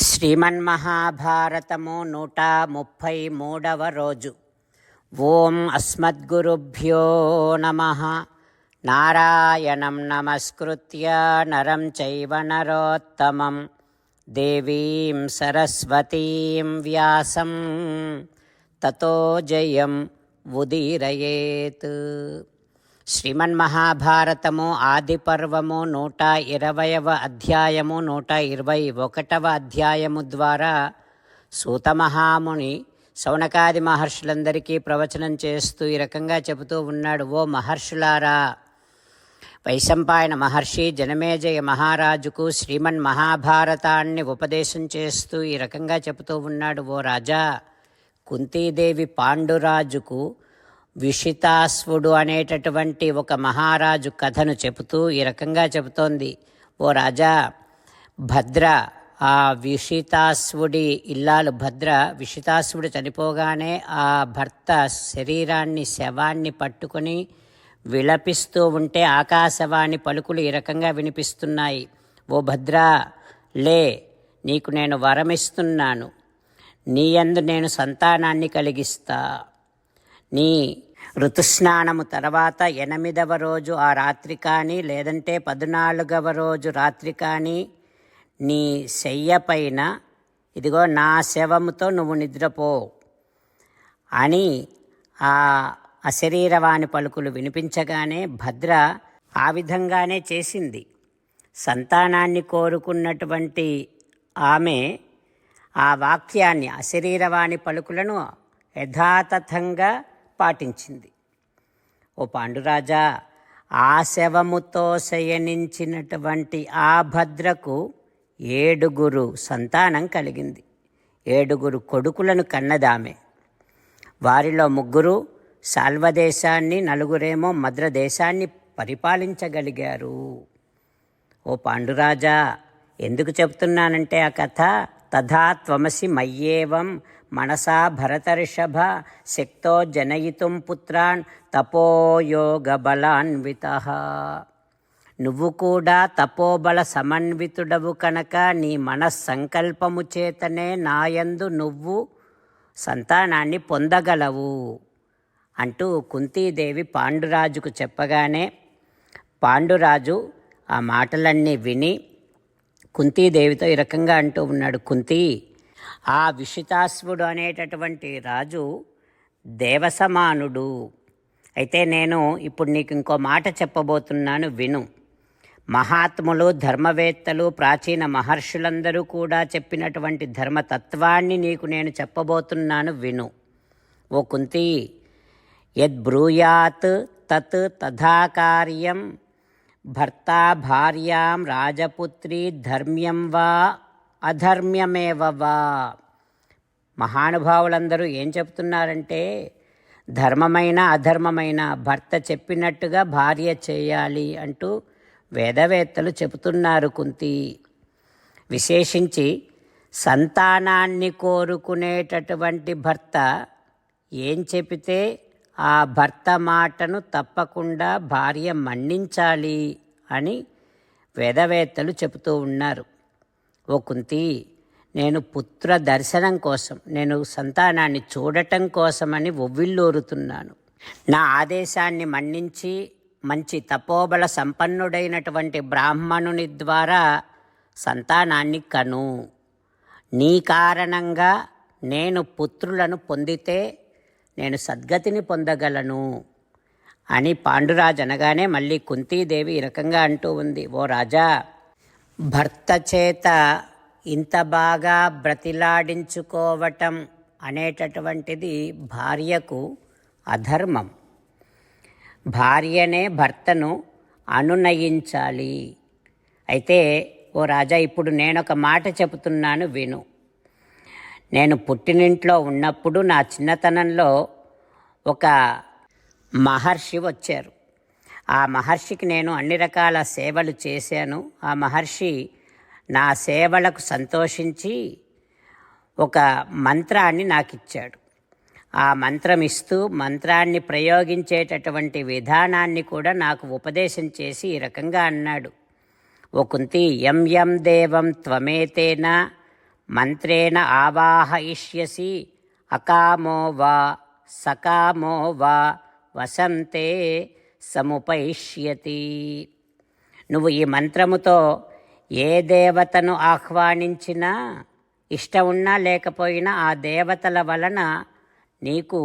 శ్రీమన్మహాభారతము నూట ముప్పై మూడవ రోజు. ఓం అస్మద్గురుభ్యో నమ. నారాయణం నమస్కృత్య నరం చైవ నరోత్తమం. దేవీం సరస్వతీం వ్యాసం. తతో జయం ఉదీరయేత్. శ్రీమన్మహాభారతము ఆదిపర్వము నూట ఇరవయవ అధ్యాయము నూట ఇరవై ఒకటవ అధ్యాయము ద్వారా సూతమహాముని శౌనకాది మహర్షులందరికీ ప్రవచనం చేస్తూ ఈ రకంగా చెబుతూ ఉన్నాడు ఓ మహర్షులారా వైశంపాయన మహర్షి జనమేజయ మహారాజుకు శ్రీమన్ మహాభారతాన్ని ఉపదేశం చేస్తూ ఈ రకంగా చెబుతూ ఉన్నాడు ఓ రాజా కుంతీదేవి పాండురాజుకు విషితాశ్వుడు అనేటటువంటి ఒక మహారాజు కథను చెబుతూ ఈ రకంగా చెబుతోంది. ఓ రాజా భద్ర ఆ విషితాశ్వుడి ఇల్లాలు భద్ర. విషితాశ్వుడు చనిపోగానే ఆ భర్త శరీరాన్ని శవాన్ని పట్టుకొని విలపిస్తూ ఉంటే ఆకాశవాణి పలుకులు ఈ రకంగా వినిపిస్తున్నాయి. ఓ భద్ర లే నీకు నేను వరమిస్తున్నాను. నీ యందు నేను సంతానాన్ని కలిగిస్తా. నీ ఋతుస్నానము తర్వాత ఎనిమిదవ రోజు ఆ రాత్రి కానీ లేదంటే పద్నాలుగవ రోజు రాత్రి కానీ నీ శయ్య పైన ఇదిగో నా శవముతో నువ్వు నిద్రపో అని ఆ అశరీరవాణి పలుకులు వినిపించగానే భద్ర ఆ విధంగానే చేసింది. సంతానాన్ని కోరుకున్నటువంటి ఆమె ఆ వాక్యాన్ని అశరీరవాణి పలుకులను యథాతథంగా పాటించింది. ఓ పాండురాజా ఆ శవముతో శయనించినటువంటి ఆ భద్రకు ఏడుగురు సంతానం కలిగింది. ఏడుగురు కొడుకులను కన్నదామె. వారిలో ముగ్గురు సాల్వదేశాన్ని నలుగురేమో మద్రదేశాన్ని పరిపాలించగలిగారు. ఓ పాండురాజా ఎందుకు చెప్తున్నానంటే ఆ కథ తథా త్వమసి మయ్యేవం మనసా భరతర్షభ శక్తో జనయితుం పుత్రాన్ తపోయోగబలాన్విత. నువ్వు కూడా తపోబల సమన్వితుడవు కనుక నీ మనస్సంకల్పము చేతనే నాయందు నువ్వు సంతానాన్ని పొందగలవు అంటూ కుంతీదేవి పాండురాజుకు చెప్పగానే పాండురాజు ఆ మాటలన్నీ విని కుంతీదేవితో ఈ రకంగా అంటూ ఉన్నాడు కుంతి ఆ విషితాశ్వుడు అనేటటువంటి రాజు దేవసమానుడు. అయితే నేను ఇప్పుడు నీకు ఇంకో మాట చెప్పబోతున్నాను విను. మహాత్ములు ధర్మవేత్తలు ప్రాచీన మహర్షులందరూ కూడా చెప్పినటువంటి ధర్మతత్వాన్ని నీకు నేను చెప్పబోతున్నాను విను. ఓ కుంతి యద్బ్రూయాత్ తత్ తథాకార్యం భర్త భార్యాం రాజపుత్రి ధర్మ్యం వా అధర్మ్యమేవ వా. మహానుభావులందరూ ఏం చెప్తున్నారంటే ధర్మమైన అధర్మమైన భర్త చెప్పినట్టుగా భార్య చేయాలి అంటూ వేదవేత్తలు చెబుతున్నారు కుంతి. విశేషించి సంతానాన్ని కోరుకునేటటువంటి భర్త ఏం చెబితే ఆ భర్త మాటను తప్పకుండా భార్య మన్నించాలి అని వేదవేత్తలు చెబుతూ ఉన్నారు. ఓ కుంతి నేను పుత్ర దర్శనం కోసం నేను సంతానాన్ని చూడటం కోసమని ఒవ్విల్లూరుతున్నాను నా ఆదేశాన్ని మన్నించి మంచి తపోబల సంపన్నుడైనటువంటి బ్రాహ్మణుని ద్వారా సంతానాన్ని కను. నీ కారణంగా నేను పుత్రులను పొందితే నేను సద్గతిని పొందగలను అని పాండురాజు అనగానే మళ్ళీ కుంతీదేవి ఈ రకంగా అంటూ ఉంది. ఓ రాజా భర్త చేత ఇంత బాగా బ్రతిలాడించుకోవటం అనేటటువంటిది భార్యకు అధర్మం. భార్యనే భర్తను అనునయించాలి. అయితే ఓ రాజా ఇప్పుడు నేనొక మాట చెబుతున్నాను విను. నేను పుట్టినింట్లో ఉన్నప్పుడు నా చిన్నతనంలో ఒక మహర్షి వచ్చారు. ఆ మహర్షికి నేను అన్ని రకాల సేవలు చేశాను. ఆ మహర్షి నా సేవలకు సంతోషించి ఒక మంత్రాన్ని నాకు ఇచ్చాడు ఆ మంత్రం ఇస్తూ మంత్రాన్ని ప్రయోగించేటటువంటి విధానాన్ని కూడా నాకు ఉపదేశం చేసి ఈ రకంగా అన్నాడు. ఓ కుంతి యం యం దేవం త్వమేతేన మంత్రేణ ఆవాహయిష్యసి అకామో వా సకామో వా వసంతే సముపైష్యతి. నువ్వు ఈ మంత్రముతో ఏ దేవతను ఆహ్వానించినా ఇష్టం ఉన్నా లేకపోయినా ఆ దేవతల వలన నీకు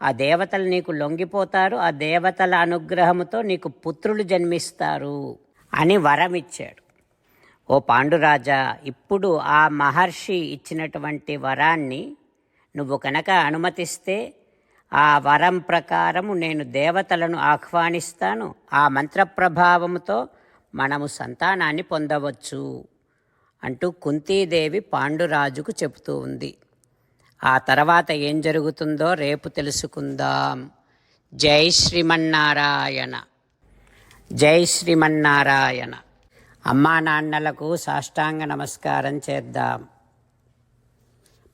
ఆ దేవతలు నీకు లొంగిపోతారు ఆ దేవతల అనుగ్రహముతో నీకు పుత్రులు జన్మిస్తారు అని వరం ఇచ్చాడు ఓ పాండురాజా ఇప్పుడు ఆ మహర్షి ఇచ్చినటువంటి వరాన్ని నువ్వు కనుక అనుమతిస్తే ఆ వరం ప్రకారము నేను దేవతలను ఆహ్వానిస్తాను. ఆ మంత్ర ప్రభావముతో మనము సంతానాన్ని పొందవచ్చు అంటూ కుంతీదేవి పాండురాజుకు చెబుతూ ఉంది. ఆ తర్వాత ఏం జరుగుతుందో రేపు తెలుసుకుందాం. జై శ్రీమన్నారాయణ. జై శ్రీమన్నారాయణ. అమ్మా నాన్నలకు సాష్టాంగ నమస్కారం చేద్దాం.